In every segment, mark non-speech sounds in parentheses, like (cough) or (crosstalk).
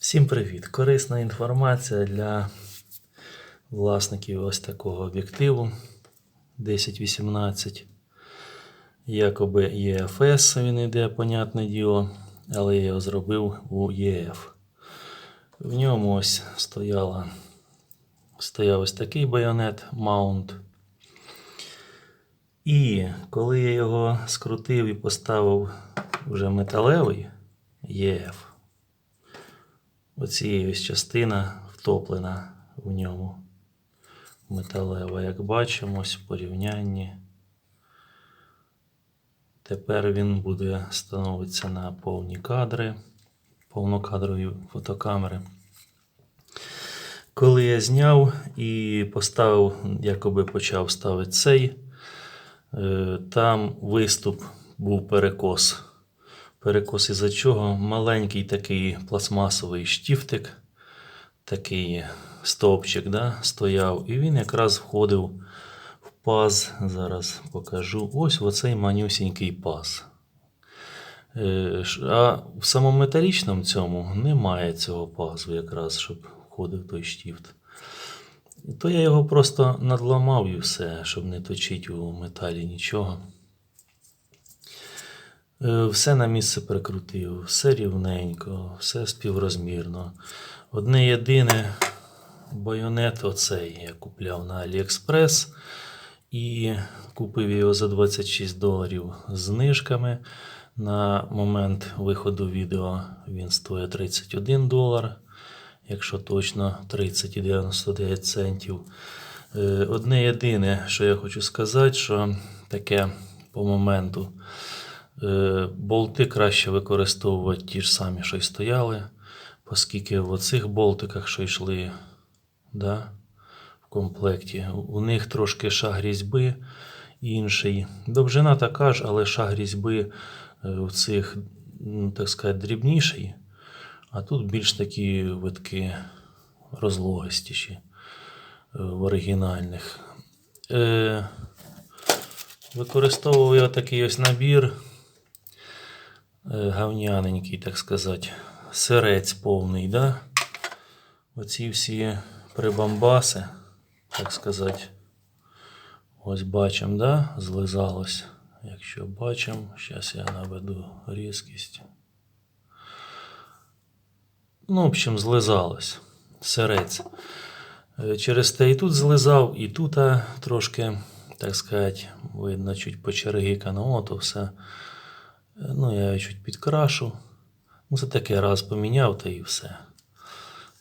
Всім привіт! Корисна інформація для власників ось такого об'єктиву 1018. Якоби ЄФС він йде, понятне діло, але я його зробив у ЄФ. В ньому ось стояла, стояв ось такий байонет маунт. І коли я його скрутив і поставив вже металевий ЄФ, Оцією ось частина втоплена в ньому металева, як бачимо, ось в порівнянні. Тепер він буде становитися на повні кадри, повнокадрові фотокамери. Коли я зняв і поставив, якоби почав ставити цей, е, там виступ був перекос. Перекос із-за чого? Маленький такий пластмасовий штифтик, такий стовпчик да, стояв, і він якраз входив в паз. Зараз покажу. Ось оцей манюсінький паз. Е, А в самому металічному цьому немає цього пазу, якраз, щоб входив той штифт. То я його просто надламав і все, щоб не точити у металі нічого. Е, Все на місце прикрутив, все рівненько, все співрозмірно. Одне єдине байонет оцей я купляв на AliExpress і купив його за 26 доларів з знижками. На момент виходу відео він стоїть 31 долар, якщо точно 30,99 центів. Е, Одне єдине, що я хочу сказати, що таке по моменту. Е, Болти краще використовувати ті ж самі, що й стояли, оскільки в оцих болтиках, що йшли да, в комплекті, у них трошки шаг різьби інший. Довжина така ж, але шаг різьби е, в цих, ну, так сказати, дрібніший, а тут більш такі витки розлогистіші е, в оригінальних. Е, Використовував я такий ось набір е, гавняненький, так сказати, сирець повний, да? Оці всі прибамбаси, так сказати, ось бачимо, да? Злизалось. Якщо бачимо, зараз я наведу різкість. Ну, в общем, злизалось. Сирець. Е, Через те і тут злизав, і тут трошки, так сказати, видно, чуть почергикано, ото все. Е, Ну, я чуть підкрашу. Ну, це таке раз поміняв, та і все.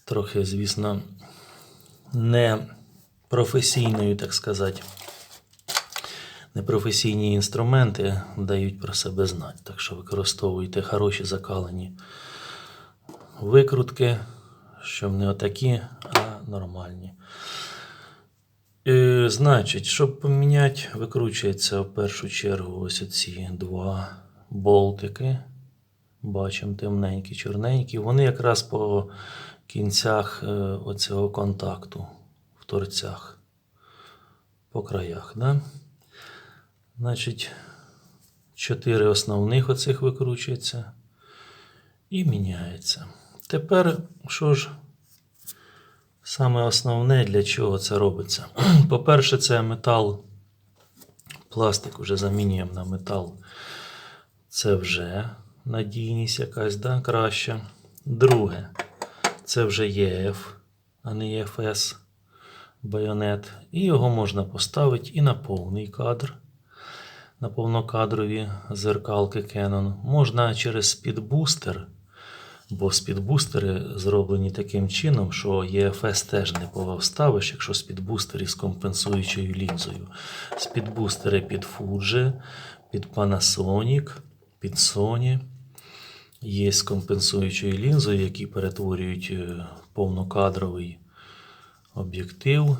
Трохи, звісно, не професійною, так сказати. Непрофесійні інструменти дають про себе знати. Так що використовуйте хороші закалені викрутки, щоб не отакі, а нормальні. Е, значить, щоб поміняти, викручується в першу чергу ось ці два болтики. Бачимо темненькі, чорненькі. Вони якраз по кінцях е, оцього контакту в торцях, по краях. Да? Значить, чотири основних оцих викручується і міняється. Тепер, що ж, саме основне, для чого це робиться? (clears throat) По-перше, це метал, пластик вже замінюємо на метал. Це вже надійність якась да, краща. Друге, це вже ЄФ, а не ЄФС байонет. І його можна поставити і на повний кадр, на повнокадрові зеркалки Canon. Можна через спідбустер, бо спідбустери зроблені таким чином, що ЄФС теж не повставиш, якщо спідбустери з компенсуючою лінзою. Спідбустери під Fuji, під Panasonic, під Sony. Є з компенсуючою лінзою, які перетворюють е, повнокадровий об'єктив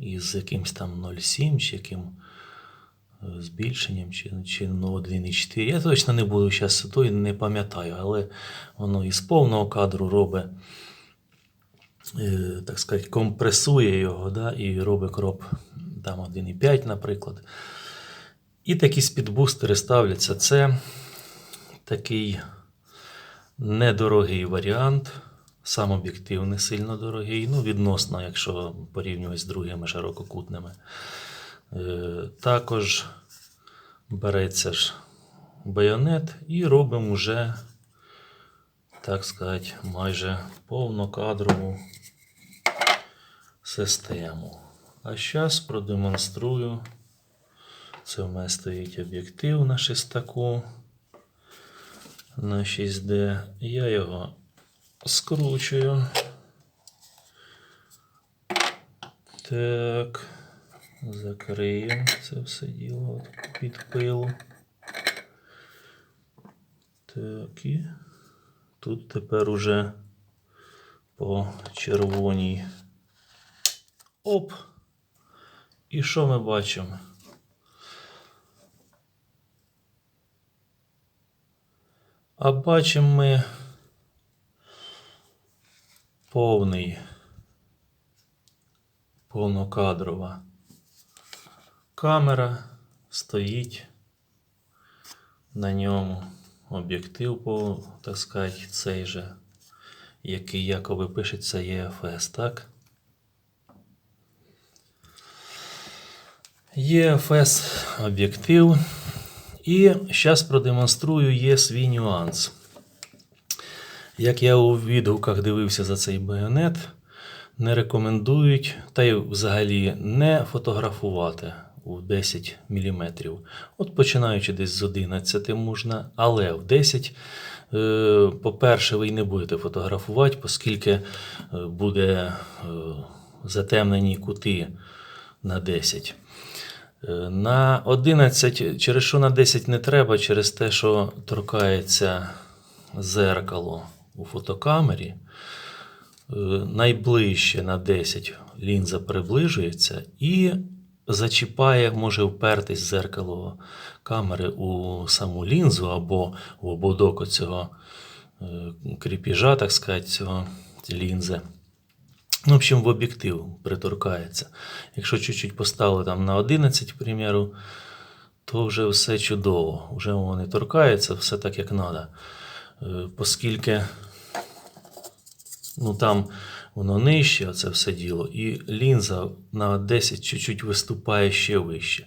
із якимсь там 0,7 чи яким е, збільшенням, чи, чи ну, 1,4. Я точно не буду зараз той, не пам'ятаю, але воно із повного кадру робить, е, так сказати, компресує його да, і робить кроп там 1,5, наприклад. І такі спідбустери ставляться. Це такий недорогий варіант Сам об'єктив не сильно дорогий, ну, відносно, якщо порівнювати з другими ширококутними. Е, Також береться ж байонет і робимо вже, так сказати, майже повнокадрову систему. А зараз продемонструю. Це в мене стоїть об'єктив на шестаку на 6D. Я його скручую. Так. Закриємо це все діло під пилу. Так і тут тепер уже по червоній. Оп! І що ми бачимо? А бачимо ми повний, повнокадрова камера стоїть на ньому об'єктив, так сказати, цей же, який якоби пишеться EFS, так? EFS об'єктив. І зараз продемонструю є свій нюанс. Як я у відгуках дивився за цей байонет, не рекомендують, та й взагалі не фотографувати у 10 мм. От починаючи десь з 11 можна, але в 10, е, по-перше, ви й не будете фотографувати, оскільки е, буде е, затемнені кути на 10. Е, На 11, через що на 10 не треба, через те, що торкається зеркало у фотокамері. Е, Найближче на 10 лінза приближується і зачіпає, може впертись зеркало камери у саму лінзу або в ободок цього кріпіжа, так сказати, цього лінзи. Ну, в общем, в об'єктив приторкається. Якщо чуть-чуть поставили там на 11, к то вже все чудово. Вже воно не торкається, все так, як треба. Оскільки ну, там воно нижче, оце все діло, і лінза на 10 чуть-чуть виступає ще вище.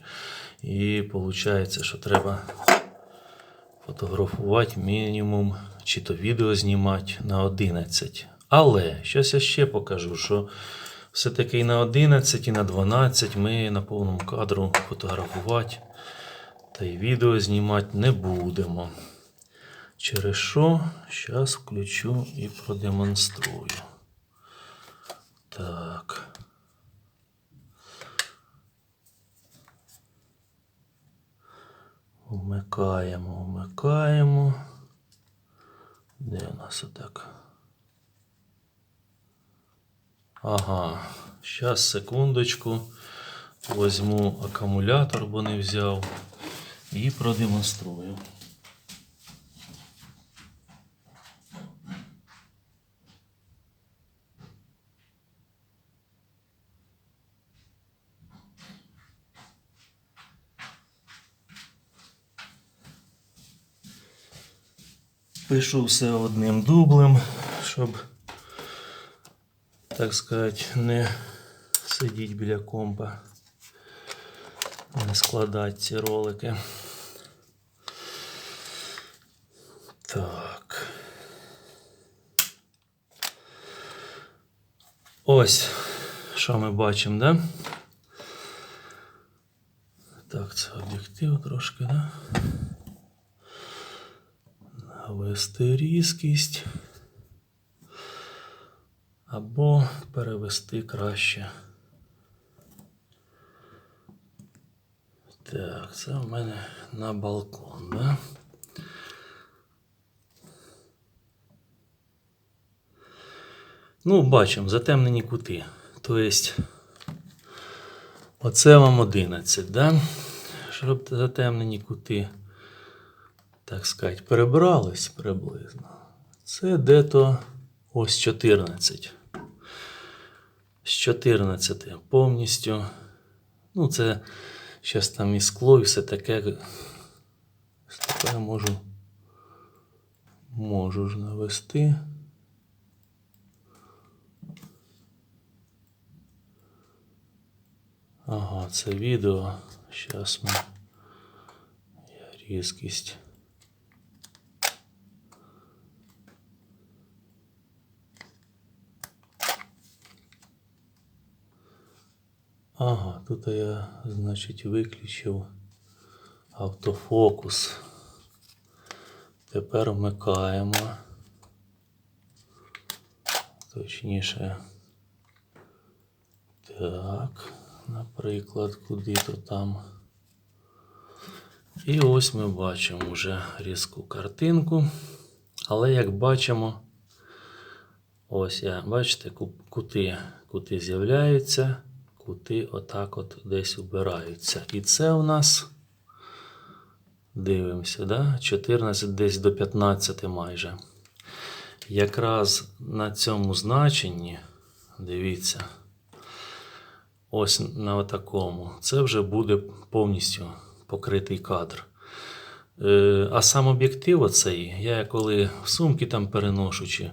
І виходить, що треба фотографувати мінімум, чи то відео знімати на 11. Але щось я ще покажу, що все-таки і на 11, і на 12 ми на повному кадру фотографувати та й відео знімати не будемо. Через що зараз включу і продемонструю. Так. Вмикаємо, вмикаємо. Де у нас отак? Ага, зараз секундочку. Возьму акумулятор, бо не взяв, і продемонструю. Пишу все одним дублем, щоб, так сказати, не сидіти біля компа, не складати ці ролики. Так. Ось, що ми бачимо, да? Так, це об'єктив трошки, да? Ввести різкість. Або перевести краще. Так, це в мене на балкон, да? Ну, бачимо, затемнені кути. Тобто, оце вам 11, да? Щоб затемнені кути, так сказати, перебрались приблизно. Це де-то ось 14 з 14 повністю. Ну, це зараз там і скло, і все таке. Тепер можу можу ж навести. Ага, це відео. Зараз ми різкість. Ага, тут я, значить, виключив автофокус. Тепер вмикаємо. Точніше. Так, наприклад, куди то там. І ось ми бачимо вже різку картинку. Але як бачимо, ось я, бачите, ку- кути, кути з'являються, кути отак от десь убираються. І це у нас, дивимося, да? 14 десь до 15 майже. Якраз на цьому значенні, дивіться, ось на такому, це вже буде повністю покритий кадр. Е, А сам об'єктив оцей, я коли сумки там переношу чи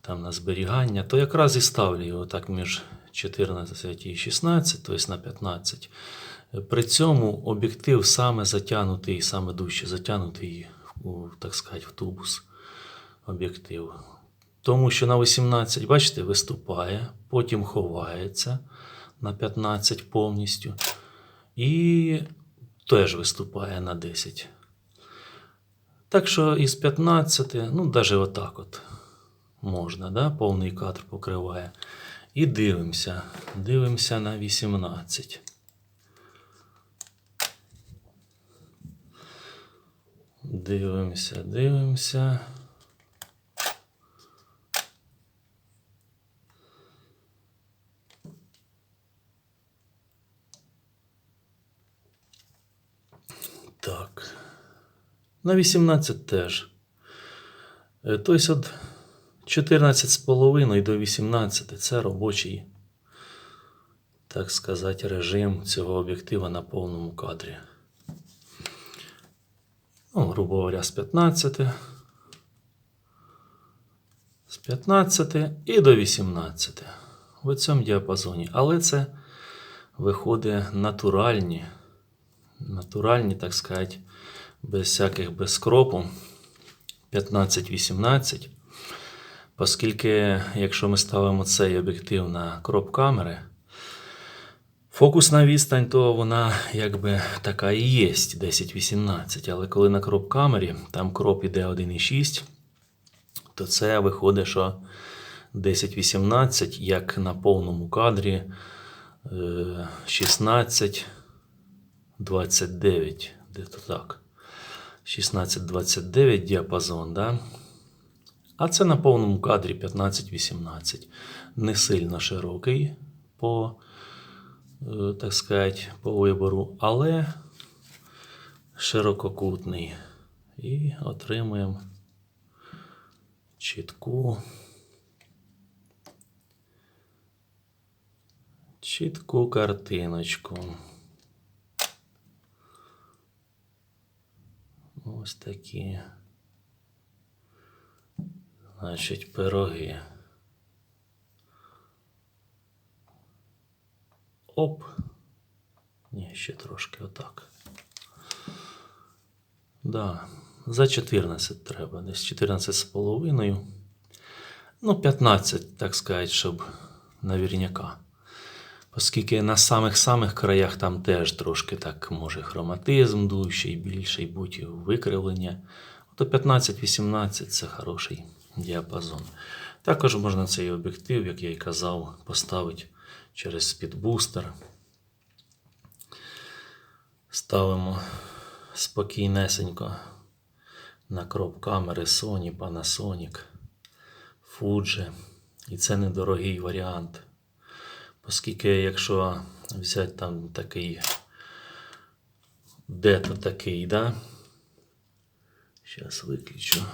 там на зберігання, то якраз і ставлю його так між 14 і 16, тобто на 15. Е, При цьому об'єктив саме затягнутий, саме дужче затягнутий, так сказати, в тубус об'єктив. Тому що на 18, бачите, виступає, потім ховається на 15 повністю. І теж виступає на 10. Так що із 15, ну, навіть отак от можна, да? повний кадр покриває. І дивимося. Дивимося на 18. Дивимося, дивимося. Так. На 18 теж. Тобто від 14,5 до 18 це робочий, так сказати, режим цього об'єктива на повному кадрі. Ну, грубо говоря, з 15. З 15 і до 18. В цьому діапазоні. Але це виходить натуральні натуральні, так сказати, без всяких без кропу 15-18. Оскільки, якщо ми ставимо цей об'єктив на кроп камери, фокусна відстань, то вона якби така і є 10-18. Але коли на кроп камері там кроп іде 1,6, то це виходить, що 10-18, як на повному кадрі е, 16. 29, де-то так. 16-29 діапазон, да? А це на повному кадрі 15-18. Не сильно широкий по, е, так сказати, по вибору, але ширококутний. І отримуємо чітку. Чітку картиночку. Ось такі. Значить, пироги. Оп. Ні, ще трошки отак. Да, за 14 треба. Десь 14 з половиною. Ну, 15, так сказати, щоб навірняка. Оскільки на самих-самих краях там теж трошки так може хроматизм дужчий, більший будь викривлення. То 15-18 це хороший діапазон. Також можна цей об'єктив, як я і казав, поставити через спідбустер. Ставимо спокійнесенько на кроп камери Sony, Panasonic, Fuji. І це недорогий варіант. Оскільки, якщо взяти там такий де-то такий, да? Зараз виключу.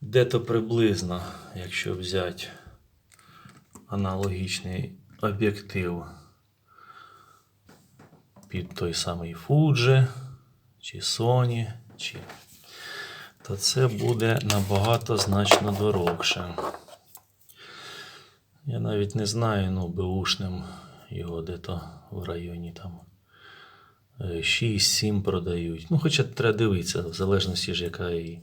Де-то приблизно, якщо взяти аналогічний об'єктив під той самий Fuji, чи Sony, чи... то це буде набагато значно дорогше. Я навіть не знаю, ну, беушним, його де-то в районі там 6-7 продають. Ну, хоча треба дивитися, в залежності ж, яка і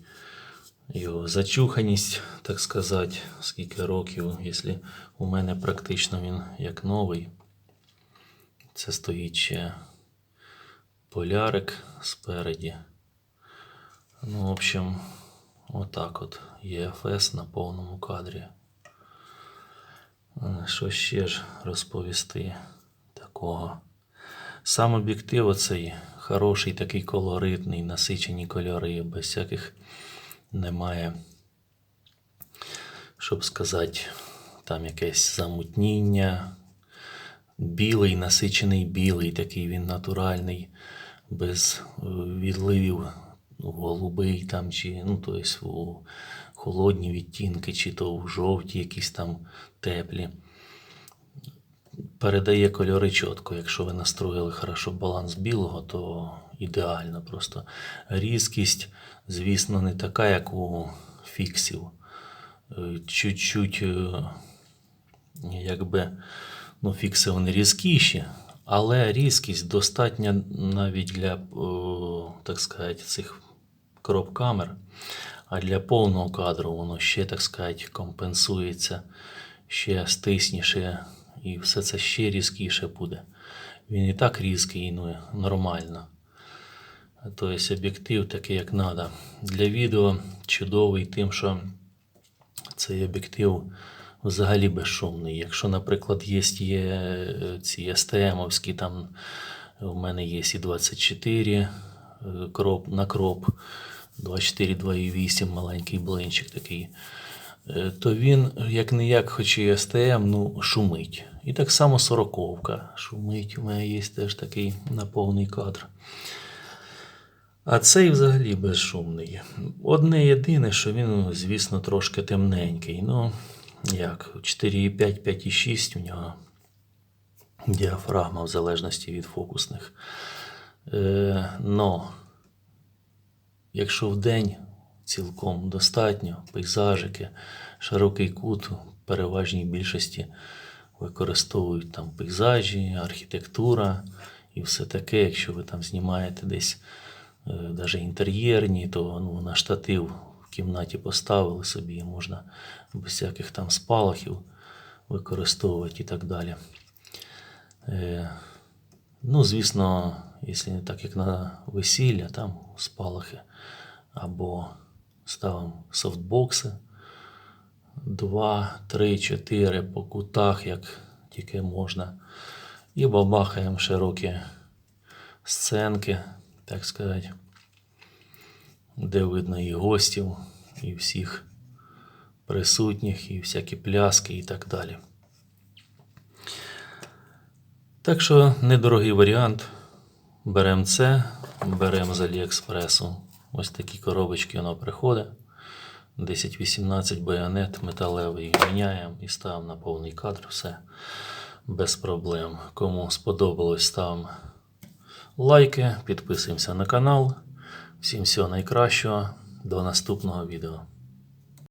його зачуханість, так сказати, скільки років, якщо у мене практично він як новий. Це стоїть ще полярик спереді. Ну, в общем, отак от. ЄФС на повному кадрі. Е, Що ще ж розповісти такого? Сам об'єктив оцей хороший, такий колоритний, насичені кольори, без всяких немає, щоб сказати, там якесь замутніння. Білий, насичений білий, такий він натуральний, без е, відливів у голубий там, чи ну, тобто у холодні відтінки, чи то у жовті, якісь там теплі. Передає кольори чітко. Якщо ви настроїли хорошо баланс білого, то ідеально просто. Різкість, звісно, не така, як у фіксів. Е, Чуть-чуть, е, якби, ну, фікси вони різкіші, але різкість достатня навіть для, так сказати, цих кроп-камер. А для повного кадру воно ще, так сказати, компенсується, ще стисніше, і все це ще різкіше буде. Він і так різкий, ну, нормально. Тобто об'єктив такий, як треба. Для відео чудовий тим, що цей об'єктив взагалі безшумний. Якщо, наприклад, є, є е, ці STM-овські, там у мене є і 24 е, кроп, на кроп, 24 2.8, маленький блинчик такий, то він, як не як, хоч і STM, ну, шумить. І так само сороковка шумить. У мене є теж такий на повний кадр. А цей взагалі безшумний. Одне єдине, що він, звісно, трошки темненький. Ну, як, 4,5, 5,6 у нього діафрагма в залежності від фокусних. Е, но, якщо в день цілком достатньо, пейзажики, широкий кут, в переважній більшості використовують там пейзажі, архітектура і все таке. Якщо ви там знімаєте десь навіть інтер'єрні, то ну, на штатив в кімнаті поставили собі, і можна без всяких там спалахів використовувати і так далі. Е, ну, звісно, якщо не так, як на весілля, там спалахи, або ставимо софтбокси 2, 3, 4 по кутах, як тільки можна. І бабахаємо широкі сценки, так сказати, де видно і гостів, і всіх присутніх, і всякі пляски і так далі. Так що недорогий варіант. Беремо це, беремо з Аліекспресу. Ось такі коробочки воно приходить. 10-18 байонет металевий міняємо і ставимо на повний кадр. Все без проблем. Кому сподобалось, ставимо лайки, підписуємося на канал. Всім всього найкращого. До наступного відео.